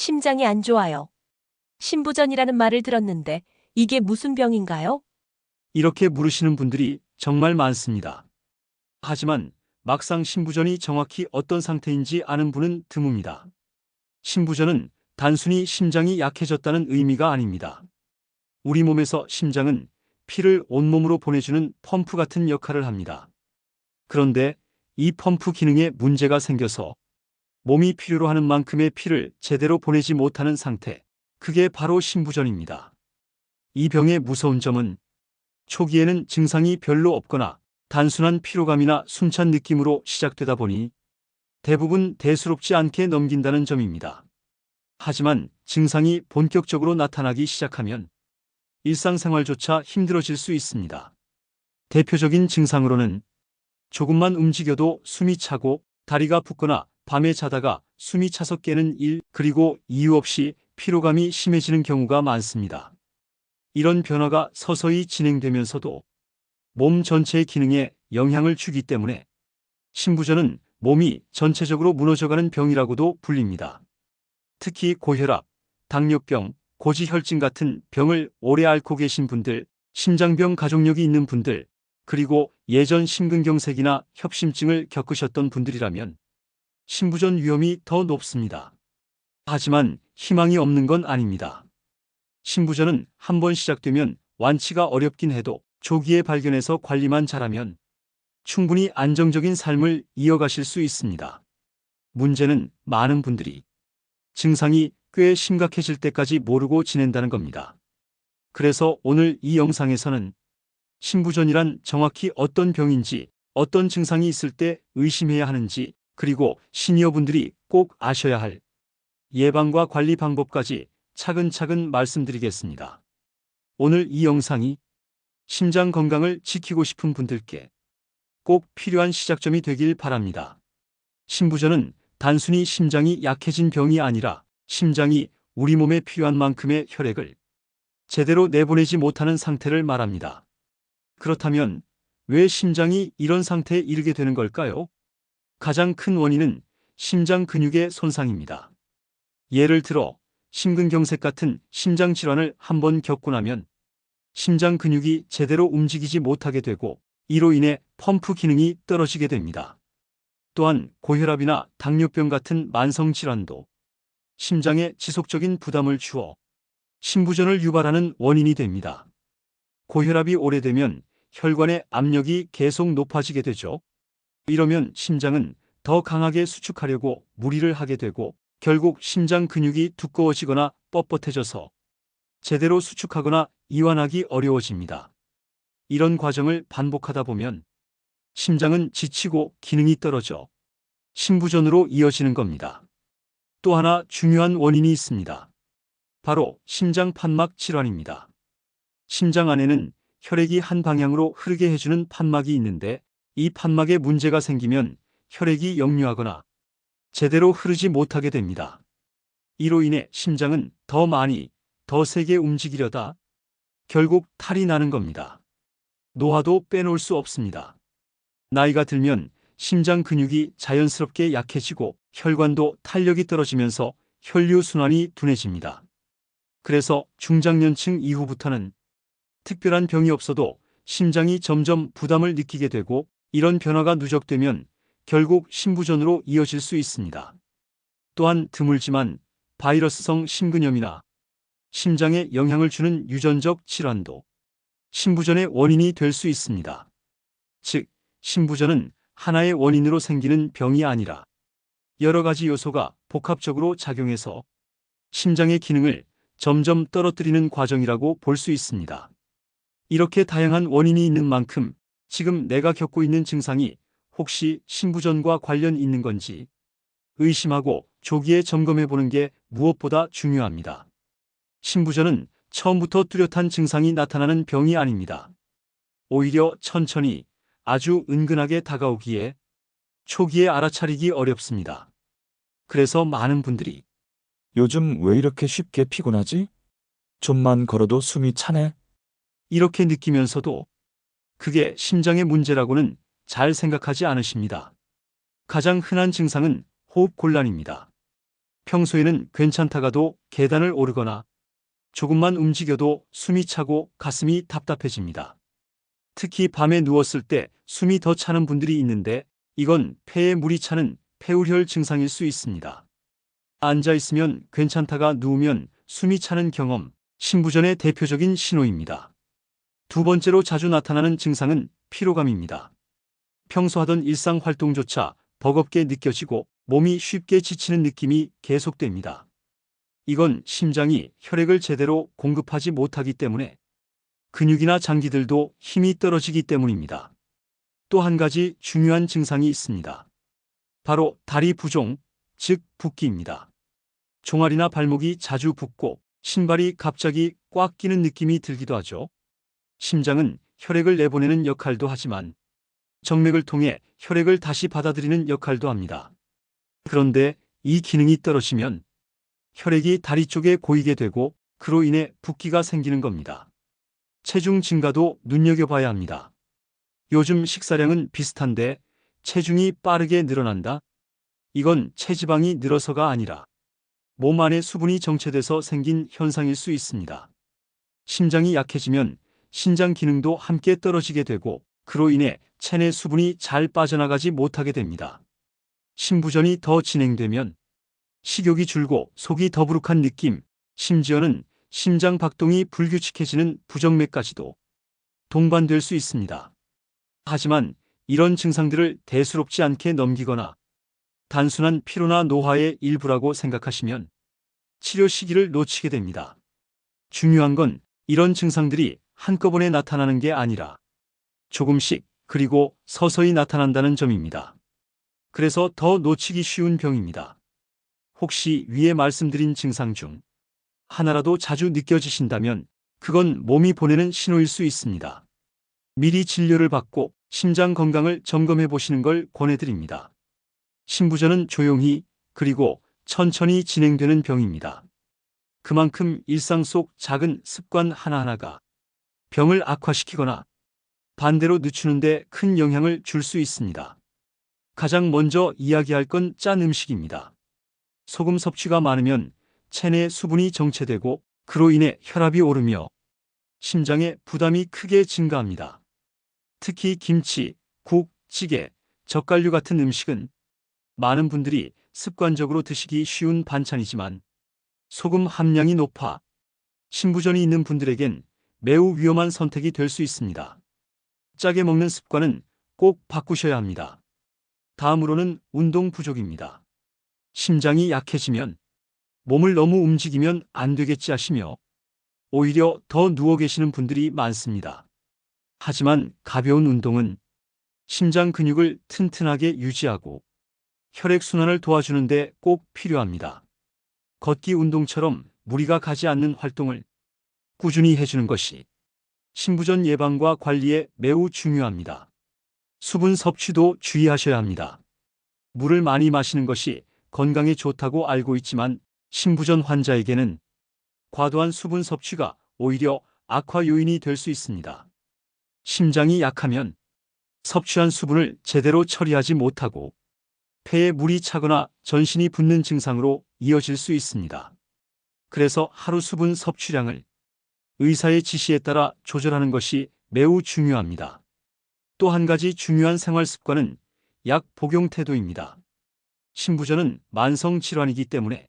심장이 안 좋아요. 신부전이라는 말을 들었는데 이게 무슨 병인가요? 이렇게 물으시는 분들이 정말 많습니다. 하지만 막상 신부전이 정확히 어떤 상태인지 아는 분은 드뭅니다. 신부전은 단순히 심장이 약해졌다는 의미가 아닙니다. 우리 몸에서 심장은 피를 온몸으로 보내주는 펌프 같은 역할을 합니다. 그런데 이 펌프 기능에 문제가 생겨서 몸이 필요로 하는 만큼의 피를 제대로 보내지 못하는 상태, 그게 바로 신부전입니다. 이 병의 무서운 점은 초기에는 증상이 별로 없거나 단순한 피로감이나 숨찬 느낌으로 시작되다 보니 대부분 대수롭지 않게 넘긴다는 점입니다. 하지만 증상이 본격적으로 나타나기 시작하면 일상생활조차 힘들어질 수 있습니다. 대표적인 증상으로는 조금만 움직여도 숨이 차고 다리가 붓거나 밤에 자다가 숨이 차서 깨는 일 그리고 이유 없이 피로감이 심해지는 경우가 많습니다. 이런 변화가 서서히 진행되면서도 몸 전체의 기능에 영향을 주기 때문에 신부전은 몸이 전체적으로 무너져가는 병이라고도 불립니다. 특히 고혈압, 당뇨병, 고지혈증 같은 병을 오래 앓고 계신 분들, 심장병 가족력이 있는 분들, 그리고 예전 심근경색이나 협심증을 겪으셨던 분들이라면 신부전 위험이 더 높습니다. 하지만 희망이 없는 건 아닙니다. 신부전은 한 번 시작되면 완치가 어렵긴 해도 조기에 발견해서 관리만 잘하면 충분히 안정적인 삶을 이어가실 수 있습니다. 문제는 많은 분들이 증상이 꽤 심각해질 때까지 모르고 지낸다는 겁니다. 그래서 오늘 이 영상에서는 신부전이란 정확히 어떤 병인지, 어떤 증상이 있을 때 의심해야 하는지, 그리고 시니어분들이 꼭 아셔야 할 예방과 관리 방법까지 차근차근 말씀드리겠습니다. 오늘 이 영상이 심장 건강을 지키고 싶은 분들께 꼭 필요한 시작점이 되길 바랍니다. 신부전은 단순히 심장이 약해진 병이 아니라 심장이 우리 몸에 필요한 만큼의 혈액을 제대로 내보내지 못하는 상태를 말합니다. 그렇다면 왜 심장이 이런 상태에 이르게 되는 걸까요? 가장 큰 원인은 심장 근육의 손상입니다. 예를 들어 심근경색 같은 심장 질환을 한번 겪고 나면 심장 근육이 제대로 움직이지 못하게 되고 이로 인해 펌프 기능이 떨어지게 됩니다. 또한 고혈압이나 당뇨병 같은 만성 질환도 심장에 지속적인 부담을 주어 심부전을 유발하는 원인이 됩니다. 고혈압이 오래되면 혈관의 압력이 계속 높아지게 되죠. 이러면 심장은 더 강하게 수축하려고 무리를 하게 되고 결국 심장 근육이 두꺼워지거나 뻣뻣해져서 제대로 수축하거나 이완하기 어려워집니다. 이런 과정을 반복하다 보면 심장은 지치고 기능이 떨어져 심부전으로 이어지는 겁니다. 또 하나 중요한 원인이 있습니다. 바로 심장 판막 질환입니다. 심장 안에는 혈액이 한 방향으로 흐르게 해주는 판막이 있는데 이 판막에 문제가 생기면 혈액이 역류하거나 제대로 흐르지 못하게 됩니다. 이로 인해 심장은 더 많이, 더 세게 움직이려다 결국 탈이 나는 겁니다. 노화도 빼놓을 수 없습니다. 나이가 들면 심장 근육이 자연스럽게 약해지고 혈관도 탄력이 떨어지면서 혈류순환이 둔해집니다. 그래서 중장년층 이후부터는 특별한 병이 없어도 심장이 점점 부담을 느끼게 되고 이런 변화가 누적되면 결국 심부전으로 이어질 수 있습니다. 또한 드물지만 바이러스성 심근염이나 심장에 영향을 주는 유전적 질환도 심부전의 원인이 될 수 있습니다. 즉, 심부전은 하나의 원인으로 생기는 병이 아니라 여러 가지 요소가 복합적으로 작용해서 심장의 기능을 점점 떨어뜨리는 과정이라고 볼 수 있습니다. 이렇게 다양한 원인이 있는 만큼 지금 내가 겪고 있는 증상이 혹시 신부전과 관련 있는 건지 의심하고 조기에 점검해 보는 게 무엇보다 중요합니다. 신부전은 처음부터 뚜렷한 증상이 나타나는 병이 아닙니다. 오히려 천천히 아주 은근하게 다가오기에 초기에 알아차리기 어렵습니다. 그래서 많은 분들이 요즘 왜 이렇게 쉽게 피곤하지? 좀만 걸어도 숨이 차네. 이렇게 느끼면서도 그게 심장의 문제라고는 잘 생각하지 않으십니다. 가장 흔한 증상은 호흡 곤란입니다. 평소에는 괜찮다가도 계단을 오르거나 조금만 움직여도 숨이 차고 가슴이 답답해집니다. 특히 밤에 누웠을 때 숨이 더 차는 분들이 있는데 이건 폐에 물이 차는 폐우혈 증상일 수 있습니다. 앉아 있으면 괜찮다가 누우면 숨이 차는 경험, 신부전의 대표적인 신호입니다. 두 번째로 자주 나타나는 증상은 피로감입니다. 평소 하던 일상 활동조차 버겁게 느껴지고 몸이 쉽게 지치는 느낌이 계속됩니다. 이건 심장이 혈액을 제대로 공급하지 못하기 때문에 근육이나 장기들도 힘이 떨어지기 때문입니다. 또 한 가지 중요한 증상이 있습니다. 바로 다리 부종, 즉 붓기입니다. 종아리나 발목이 자주 붓고 신발이 갑자기 꽉 끼는 느낌이 들기도 하죠. 심장은 혈액을 내보내는 역할도 하지만 정맥을 통해 혈액을 다시 받아들이는 역할도 합니다. 그런데 이 기능이 떨어지면 혈액이 다리 쪽에 고이게 되고 그로 인해 붓기가 생기는 겁니다. 체중 증가도 눈여겨봐야 합니다. 요즘 식사량은 비슷한데 체중이 빠르게 늘어난다? 이건 체지방이 늘어서가 아니라 몸 안에 수분이 정체돼서 생긴 현상일 수 있습니다. 심장이 약해지면 신장 기능도 함께 떨어지게 되고 그로 인해 체내 수분이 잘 빠져나가지 못하게 됩니다. 신부전이 더 진행되면 식욕이 줄고 속이 더부룩한 느낌, 심지어는 심장 박동이 불규칙해지는 부정맥까지도 동반될 수 있습니다. 하지만 이런 증상들을 대수롭지 않게 넘기거나 단순한 피로나 노화의 일부라고 생각하시면 치료 시기를 놓치게 됩니다. 중요한 건 이런 증상들이 한꺼번에 나타나는 게 아니라 조금씩 그리고 서서히 나타난다는 점입니다. 그래서 더 놓치기 쉬운 병입니다. 혹시 위에 말씀드린 증상 중 하나라도 자주 느껴지신다면 그건 몸이 보내는 신호일 수 있습니다. 미리 진료를 받고 심장 건강을 점검해 보시는 걸 권해드립니다. 신부전은 조용히 그리고 천천히 진행되는 병입니다. 그만큼 일상 속 작은 습관 하나하나가 병을 악화시키거나 반대로 늦추는데 큰 영향을 줄 수 있습니다. 가장 먼저 이야기할 건 짠 음식입니다. 소금 섭취가 많으면 체내 수분이 정체되고 그로 인해 혈압이 오르며 심장에 부담이 크게 증가합니다. 특히 김치, 국, 찌개, 젓갈류 같은 음식은 많은 분들이 습관적으로 드시기 쉬운 반찬이지만 소금 함량이 높아 신부전이 있는 분들에겐 매우 위험한 선택이 될 수 있습니다. 짜게 먹는 습관은 꼭 바꾸셔야 합니다. 다음으로는 운동 부족입니다. 심장이 약해지면 몸을 너무 움직이면 안 되겠지 하시며 오히려 더 누워 계시는 분들이 많습니다. 하지만 가벼운 운동은 심장 근육을 튼튼하게 유지하고 혈액순환을 도와주는데 꼭 필요합니다. 걷기 운동처럼 무리가 가지 않는 활동을 꾸준히 해주는 것이 신부전 예방과 관리에 매우 중요합니다. 수분 섭취도 주의하셔야 합니다. 물을 많이 마시는 것이 건강에 좋다고 알고 있지만 신부전 환자에게는 과도한 수분 섭취가 오히려 악화 요인이 될 수 있습니다. 심장이 약하면 섭취한 수분을 제대로 처리하지 못하고 폐에 물이 차거나 전신이 붓는 증상으로 이어질 수 있습니다. 그래서 하루 수분 섭취량을 의사의 지시에 따라 조절하는 것이 매우 중요합니다. 또 한 가지 중요한 생활 습관은 약 복용 태도입니다. 신부전은 만성 질환이기 때문에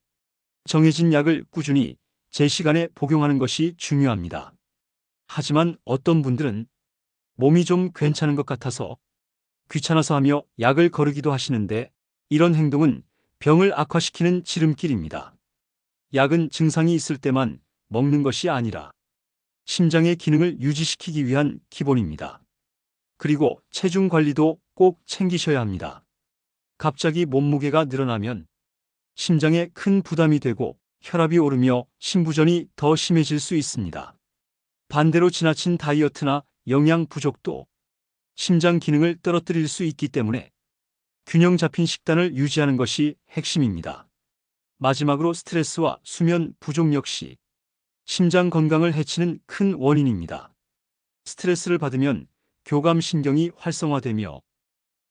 정해진 약을 꾸준히 제 시간에 복용하는 것이 중요합니다. 하지만 어떤 분들은 몸이 좀 괜찮은 것 같아서 귀찮아서 하며 약을 거르기도 하시는데 이런 행동은 병을 악화시키는 지름길입니다. 약은 증상이 있을 때만 먹는 것이 아니라 심장의 기능을 유지시키기 위한 기본입니다. 그리고 체중 관리도 꼭 챙기셔야 합니다. 갑자기 몸무게가 늘어나면 심장에 큰 부담이 되고 혈압이 오르며 신부전이 더 심해질 수 있습니다. 반대로 지나친 다이어트나 영양 부족도 심장 기능을 떨어뜨릴 수 있기 때문에 균형 잡힌 식단을 유지하는 것이 핵심입니다. 마지막으로 스트레스와 수면 부족 역시 심장 건강을 해치는 큰 원인입니다. 스트레스를 받으면 교감신경이 활성화되며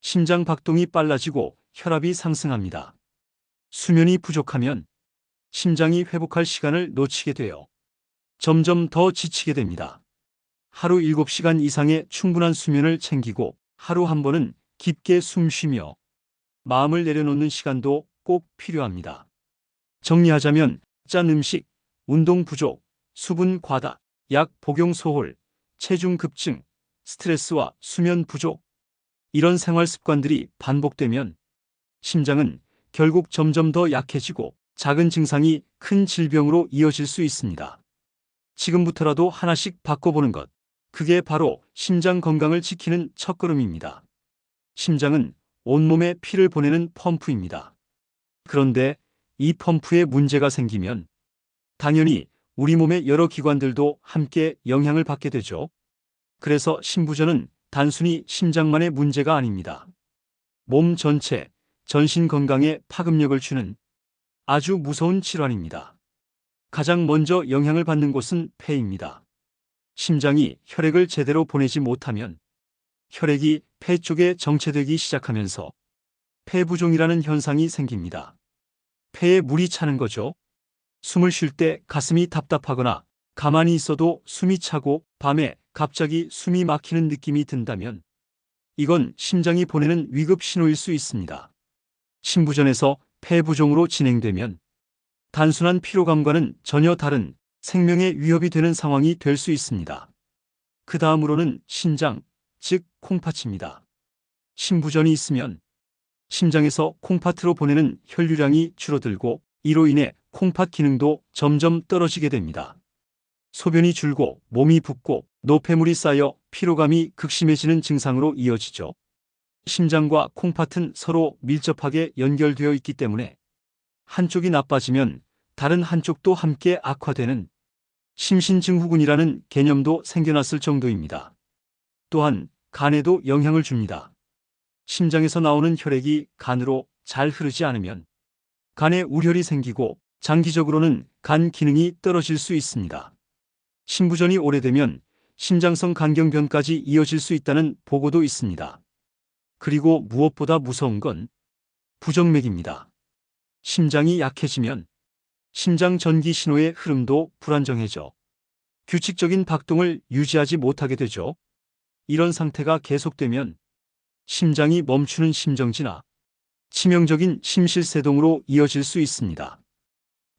심장 박동이 빨라지고 혈압이 상승합니다. 수면이 부족하면 심장이 회복할 시간을 놓치게 돼요. 점점 더 지치게 됩니다. 하루 7시간 이상의 충분한 수면을 챙기고 하루 한 번은 깊게 숨 쉬며 마음을 내려놓는 시간도 꼭 필요합니다. 정리하자면 짠 음식, 운동 부족, 수분 과다, 약 복용 소홀, 체중 급증, 스트레스와 수면 부족. 이런 생활 습관들이 반복되면 심장은 결국 점점 더 약해지고 작은 증상이 큰 질병으로 이어질 수 있습니다. 지금부터라도 하나씩 바꿔보는 것. 그게 바로 심장 건강을 지키는 첫걸음입니다. 심장은 온몸에 피를 보내는 펌프입니다. 그런데 이 펌프에 문제가 생기면 당연히 우리 몸의 여러 기관들도 함께 영향을 받게 되죠. 그래서 심부전은 단순히 심장만의 문제가 아닙니다. 몸 전체, 전신 건강에 파급력을 주는 아주 무서운 질환입니다. 가장 먼저 영향을 받는 곳은 폐입니다. 심장이 혈액을 제대로 보내지 못하면 혈액이 폐 쪽에 정체되기 시작하면서 폐부종이라는 현상이 생깁니다. 폐에 물이 차는 거죠. 숨을 쉴 때 가슴이 답답하거나 가만히 있어도 숨이 차고 밤에 갑자기 숨이 막히는 느낌이 든다면 이건 심장이 보내는 위급 신호일 수 있습니다. 심부전에서 폐부종으로 진행되면 단순한 피로감과는 전혀 다른 생명의 위협이 되는 상황이 될 수 있습니다. 그 다음으로는 신장, 즉 콩팥입니다. 심부전이 있으면 심장에서 콩팥으로 보내는 혈류량이 줄어들고 이로 인해 콩팥 기능도 점점 떨어지게 됩니다. 소변이 줄고 몸이 붓고 노폐물이 쌓여 피로감이 극심해지는 증상으로 이어지죠. 심장과 콩팥은 서로 밀접하게 연결되어 있기 때문에 한쪽이 나빠지면 다른 한쪽도 함께 악화되는 심신증후군이라는 개념도 생겨났을 정도입니다. 또한 간에도 영향을 줍니다. 심장에서 나오는 혈액이 간으로 잘 흐르지 않으면 간에 우혈이 생기고 장기적으로는 간 기능이 떨어질 수 있습니다. 심부전이 오래되면 심장성 간경변까지 이어질 수 있다는 보고도 있습니다. 그리고 무엇보다 무서운 건 부정맥입니다. 심장이 약해지면 심장 전기 신호의 흐름도 불안정해져 규칙적인 박동을 유지하지 못하게 되죠. 이런 상태가 계속되면 심장이 멈추는 심정지나 치명적인 심실세동으로 이어질 수 있습니다.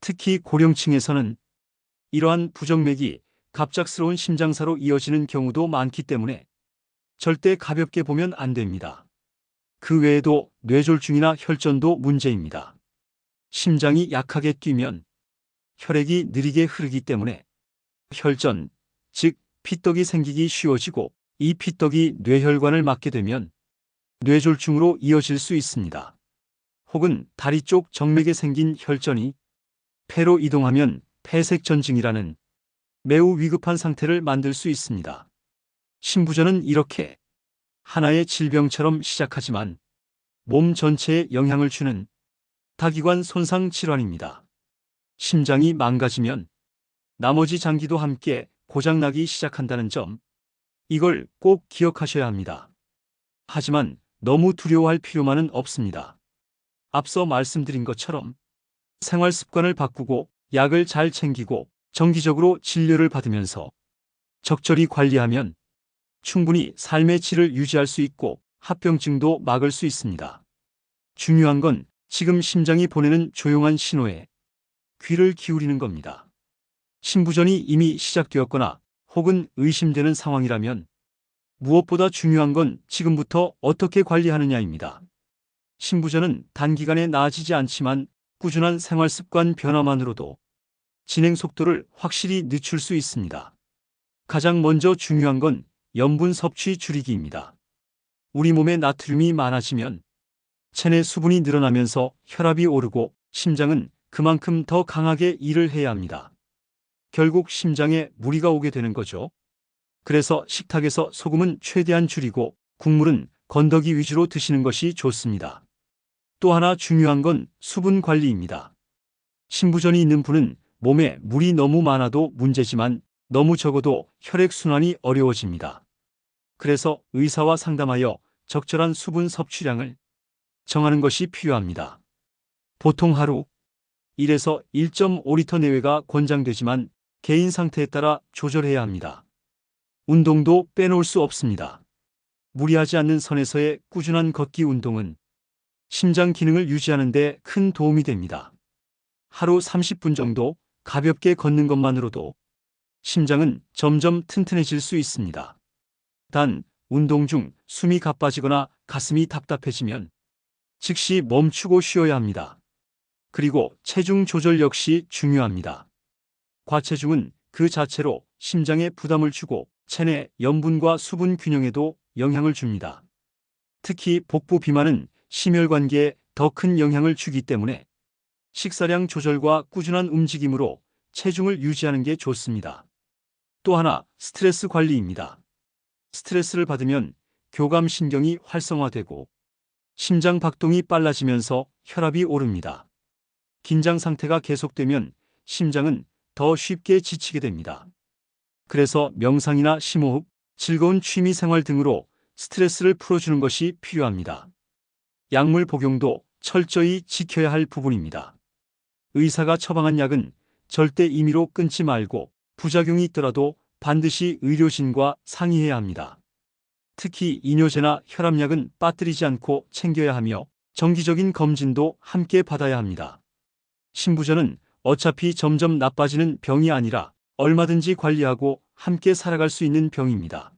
특히 고령층에서는 이러한 부정맥이 갑작스러운 심장사로 이어지는 경우도 많기 때문에 절대 가볍게 보면 안 됩니다. 그 외에도 뇌졸중이나 혈전도 문제입니다. 심장이 약하게 뛰면 혈액이 느리게 흐르기 때문에 혈전, 즉 피떡이 생기기 쉬워지고 이 피떡이 뇌혈관을 막게 되면 뇌졸중으로 이어질 수 있습니다. 혹은 다리 쪽 정맥에 생긴 혈전이 폐로 이동하면 폐색전증이라는 매우 위급한 상태를 만들 수 있습니다. 심부전은 이렇게 하나의 질병처럼 시작하지만 몸 전체에 영향을 주는 다기관 손상 질환입니다. 심장이 망가지면 나머지 장기도 함께 고장나기 시작한다는 점, 이걸 꼭 기억하셔야 합니다. 하지만 너무 두려워할 필요만은 없습니다. 앞서 말씀드린 것처럼 생활 습관을 바꾸고 약을 잘 챙기고 정기적으로 진료를 받으면서 적절히 관리하면 충분히 삶의 질을 유지할 수 있고 합병증도 막을 수 있습니다. 중요한 건 지금 심장이 보내는 조용한 신호에 귀를 기울이는 겁니다. 심부전이 이미 시작되었거나 혹은 의심되는 상황이라면 무엇보다 중요한 건 지금부터 어떻게 관리하느냐입니다. 심부전은 단기간에 나아지지 않지만 꾸준한 생활 습관 변화만으로도 진행 속도를 확실히 늦출 수 있습니다. 가장 먼저 중요한 건 염분 섭취 줄이기입니다. 우리 몸에 나트륨이 많아지면 체내 수분이 늘어나면서 혈압이 오르고 심장은 그만큼 더 강하게 일을 해야 합니다. 결국 심장에 무리가 오게 되는 거죠. 그래서 식탁에서 소금은 최대한 줄이고 국물은 건더기 위주로 드시는 것이 좋습니다. 또 하나 중요한 건 수분 관리입니다. 신부전이 있는 분은 몸에 물이 너무 많아도 문제지만 너무 적어도 혈액순환이 어려워집니다. 그래서 의사와 상담하여 적절한 수분 섭취량을 정하는 것이 필요합니다. 보통 하루 1에서 1.5리터 내외가 권장되지만 개인 상태에 따라 조절해야 합니다. 운동도 빼놓을 수 없습니다. 무리하지 않는 선에서의 꾸준한 걷기 운동은 심장 기능을 유지하는 데 큰 도움이 됩니다. 하루 30분 정도 가볍게 걷는 것만으로도 심장은 점점 튼튼해질 수 있습니다. 단, 운동 중 숨이 가빠지거나 가슴이 답답해지면 즉시 멈추고 쉬어야 합니다. 그리고 체중 조절 역시 중요합니다. 과체중은 그 자체로 심장에 부담을 주고 체내 염분과 수분 균형에도 영향을 줍니다. 특히 복부 비만은 심혈관계에 더 큰 영향을 주기 때문에 식사량 조절과 꾸준한 움직임으로 체중을 유지하는 게 좋습니다. 또 하나 스트레스 관리입니다. 스트레스를 받으면 교감신경이 활성화되고 심장 박동이 빨라지면서 혈압이 오릅니다. 긴장 상태가 계속되면 심장은 더 쉽게 지치게 됩니다. 그래서 명상이나 심호흡, 즐거운 취미 생활 등으로 스트레스를 풀어주는 것이 필요합니다. 약물 복용도 철저히 지켜야 할 부분입니다. 의사가 처방한 약은 절대 임의로 끊지 말고 부작용이 있더라도 반드시 의료진과 상의해야 합니다. 특히 이뇨제나 혈압약은 빠뜨리지 않고 챙겨야 하며 정기적인 검진도 함께 받아야 합니다. 신부전은 어차피 점점 나빠지는 병이 아니라 얼마든지 관리하고 함께 살아갈 수 있는 병입니다.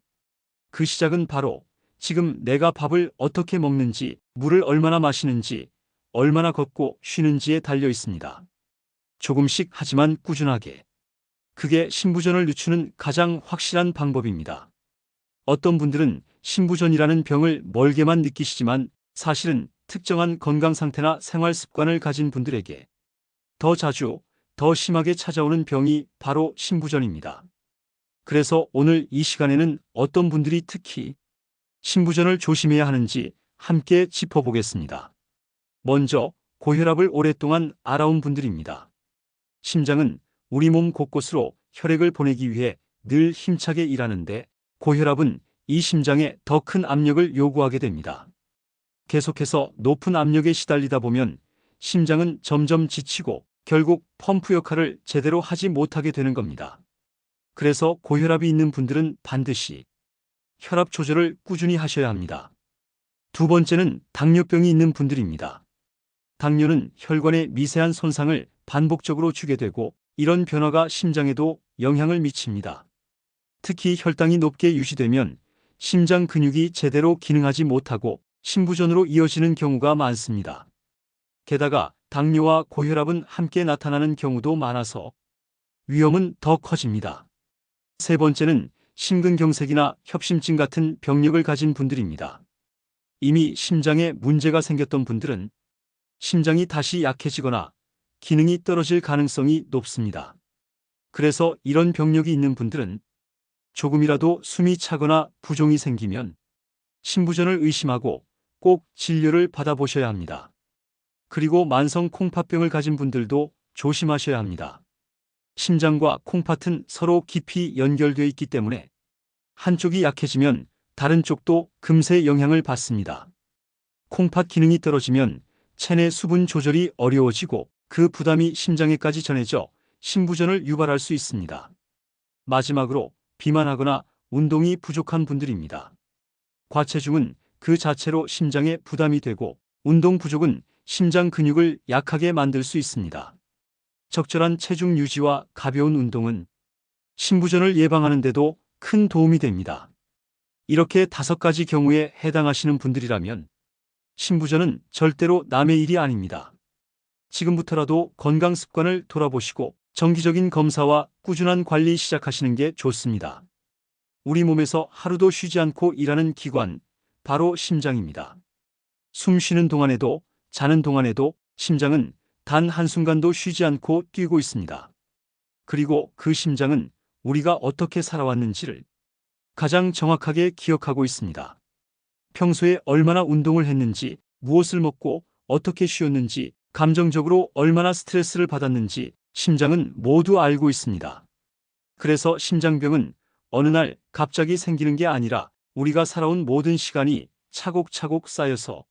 그 시작은 바로 지금 내가 밥을 어떻게 먹는지, 물을 얼마나 마시는지, 얼마나 걷고 쉬는지에 달려 있습니다. 조금씩 하지만 꾸준하게. 그게 신부전을 늦추는 가장 확실한 방법입니다. 어떤 분들은 신부전이라는 병을 멀게만 느끼시지만 사실은 특정한 건강 상태나 생활 습관을 가진 분들에게 더 자주, 더 심하게 찾아오는 병이 바로 신부전입니다. 그래서 오늘 이 시간에는 어떤 분들이 특히 신부전을 조심해야 하는지 함께 짚어보겠습니다. 먼저 고혈압을 오랫동안 알아온 분들입니다. 심장은 우리 몸 곳곳으로 혈액을 보내기 위해 늘 힘차게 일하는데 고혈압은 이 심장에 더 큰 압력을 요구하게 됩니다. 계속해서 높은 압력에 시달리다 보면 심장은 점점 지치고 결국 펌프 역할을 제대로 하지 못하게 되는 겁니다. 그래서 고혈압이 있는 분들은 반드시 혈압 조절을 꾸준히 하셔야 합니다. 두 번째는 당뇨병이 있는 분들입니다. 당뇨는 혈관에 미세한 손상을 반복적으로 주게 되고 이런 변화가 심장에도 영향을 미칩니다. 특히 혈당이 높게 유지되면 심장 근육이 제대로 기능하지 못하고 심부전으로 이어지는 경우가 많습니다. 게다가 당뇨와 고혈압은 함께 나타나는 경우도 많아서 위험은 더 커집니다. 세 번째는 심근경색이나 협심증 같은 병력을 가진 분들입니다. 이미 심장에 문제가 생겼던 분들은 심장이 다시 약해지거나 기능이 떨어질 가능성이 높습니다. 그래서 이런 병력이 있는 분들은 조금이라도 숨이 차거나 부종이 생기면 신부전을 의심하고 꼭 진료를 받아보셔야 합니다. 그리고 만성 콩팥병을 가진 분들도 조심하셔야 합니다. 심장과 콩팥은 서로 깊이 연결되어 있기 때문에 한쪽이 약해지면 다른 쪽도 금세 영향을 받습니다. 콩팥 기능이 떨어지면 체내 수분 조절이 어려워지고 그 부담이 심장에까지 전해져 심부전을 유발할 수 있습니다. 마지막으로 비만하거나 운동이 부족한 분들입니다. 과체중은 그 자체로 심장에 부담이 되고 운동 부족은 심장 근육을 약하게 만들 수 있습니다. 적절한 체중 유지와 가벼운 운동은 심부전을 예방하는 데도 큰 도움이 됩니다. 이렇게 다섯 가지 경우에 해당하시는 분들이라면 신부전은 절대로 남의 일이 아닙니다. 지금부터라도 건강 습관을 돌아보시고 정기적인 검사와 꾸준한 관리 시작하시는 게 좋습니다. 우리 몸에서 하루도 쉬지 않고 일하는 기관, 바로 심장입니다. 숨 쉬는 동안에도 자는 동안에도 심장은 단 한순간도 쉬지 않고 뛰고 있습니다. 그리고 그 심장은 우리가 어떻게 살아왔는지를 가장 정확하게 기억하고 있습니다. 평소에 얼마나 운동을 했는지, 무엇을 먹고 어떻게 쉬었는지, 감정적으로 얼마나 스트레스를 받았는지 심장은 모두 알고 있습니다. 그래서 심장병은 어느 날 갑자기 생기는 게 아니라 우리가 살아온 모든 시간이 차곡차곡 쌓여서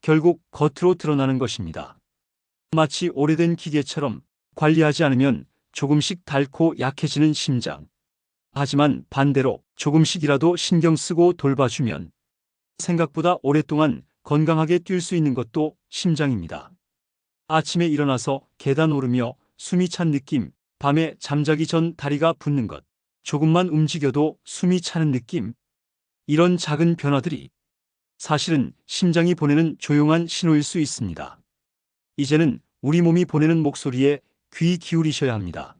결국 겉으로 드러나는 것입니다. 마치 오래된 기계처럼 관리하지 않으면 조금씩 닳고 약해지는 심장. 하지만 반대로 조금씩이라도 신경 쓰고 돌봐주면 생각보다 오랫동안 건강하게 뛸 수 있는 것도 심장입니다. 아침에 일어나서 계단 오르며 숨이 찬 느낌, 밤에 잠자기 전 다리가 붓는 것, 조금만 움직여도 숨이 차는 느낌. 이런 작은 변화들이 사실은 심장이 보내는 조용한 신호일 수 있습니다. 이제는 우리 몸이 보내는 목소리에 귀 기울이셔야 합니다.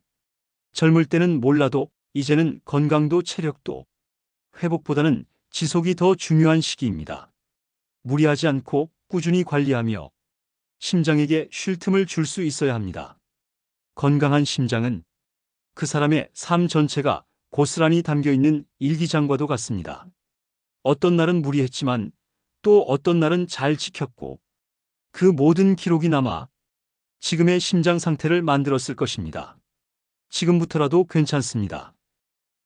젊을 때는 몰라도 이제는 건강도 체력도 회복보다는 지속이 더 중요한 시기입니다. 무리하지 않고 꾸준히 관리하며 심장에게 쉴 틈을 줄 수 있어야 합니다. 건강한 심장은 그 사람의 삶 전체가 고스란히 담겨 있는 일기장과도 같습니다. 어떤 날은 무리했지만 또 어떤 날은 잘 지켰고 그 모든 기록이 남아 지금의 심장 상태를 만들었을 것입니다. 지금부터라도 괜찮습니다.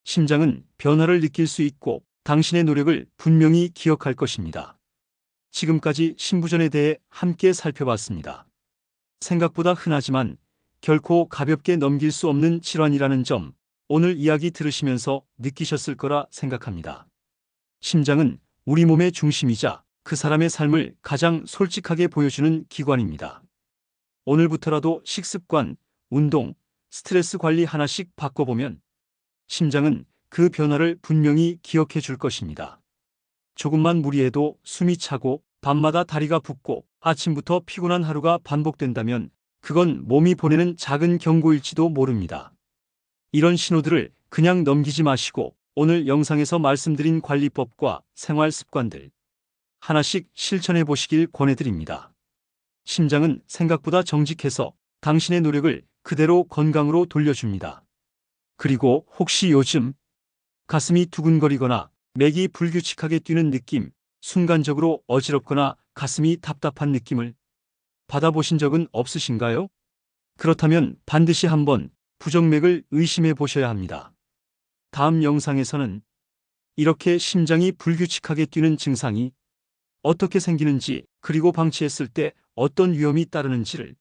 심장은 변화를 느낄 수 있고 당신의 노력을 분명히 기억할 것입니다. 지금까지 신부전에 대해 함께 살펴봤습니다. 생각보다 흔하지만 결코 가볍게 넘길 수 없는 질환이라는 점 오늘 이야기 들으시면서 느끼셨을 거라 생각합니다. 심장은 우리 몸의 중심이자 그 사람의 삶을 가장 솔직하게 보여주는 기관입니다. 오늘부터라도 식습관, 운동, 스트레스 관리 하나씩 바꿔보면 심장은 그 변화를 분명히 기억해 줄 것입니다. 조금만 무리해도 숨이 차고 밤마다 다리가 붓고 아침부터 피곤한 하루가 반복된다면 그건 몸이 보내는 작은 경고일지도 모릅니다. 이런 신호들을 그냥 넘기지 마시고 오늘 영상에서 말씀드린 관리법과 생활 습관들 하나씩 실천해 보시길 권해드립니다. 심장은 생각보다 정직해서 당신의 노력을 그대로 건강으로 돌려줍니다. 그리고 혹시 요즘 가슴이 두근거리거나 맥이 불규칙하게 뛰는 느낌, 순간적으로 어지럽거나 가슴이 답답한 느낌을 받아보신 적은 없으신가요? 그렇다면 반드시 한번 부정맥을 의심해 보셔야 합니다. 다음 영상에서는 이렇게 심장이 불규칙하게 뛰는 증상이 어떻게 생기는지 그리고 방치했을 때 어떤 위험이 따르는지를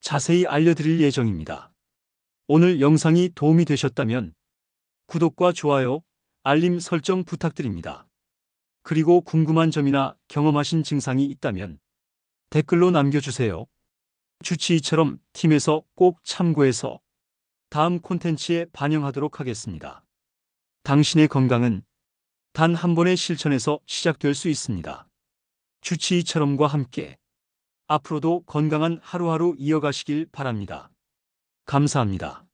자세히 알려드릴 예정입니다. 오늘 영상이 도움이 되셨다면 구독과 좋아요, 알림 설정 부탁드립니다. 그리고 궁금한 점이나 경험하신 증상이 있다면 댓글로 남겨주세요. 주치의처럼 팀에서 꼭 참고해서 다음 콘텐츠에 반영하도록 하겠습니다. 당신의 건강은 단 한 번의 실천에서 시작될 수 있습니다. 주치의처럼과 함께 앞으로도 건강한 하루하루 이어가시길 바랍니다. 감사합니다.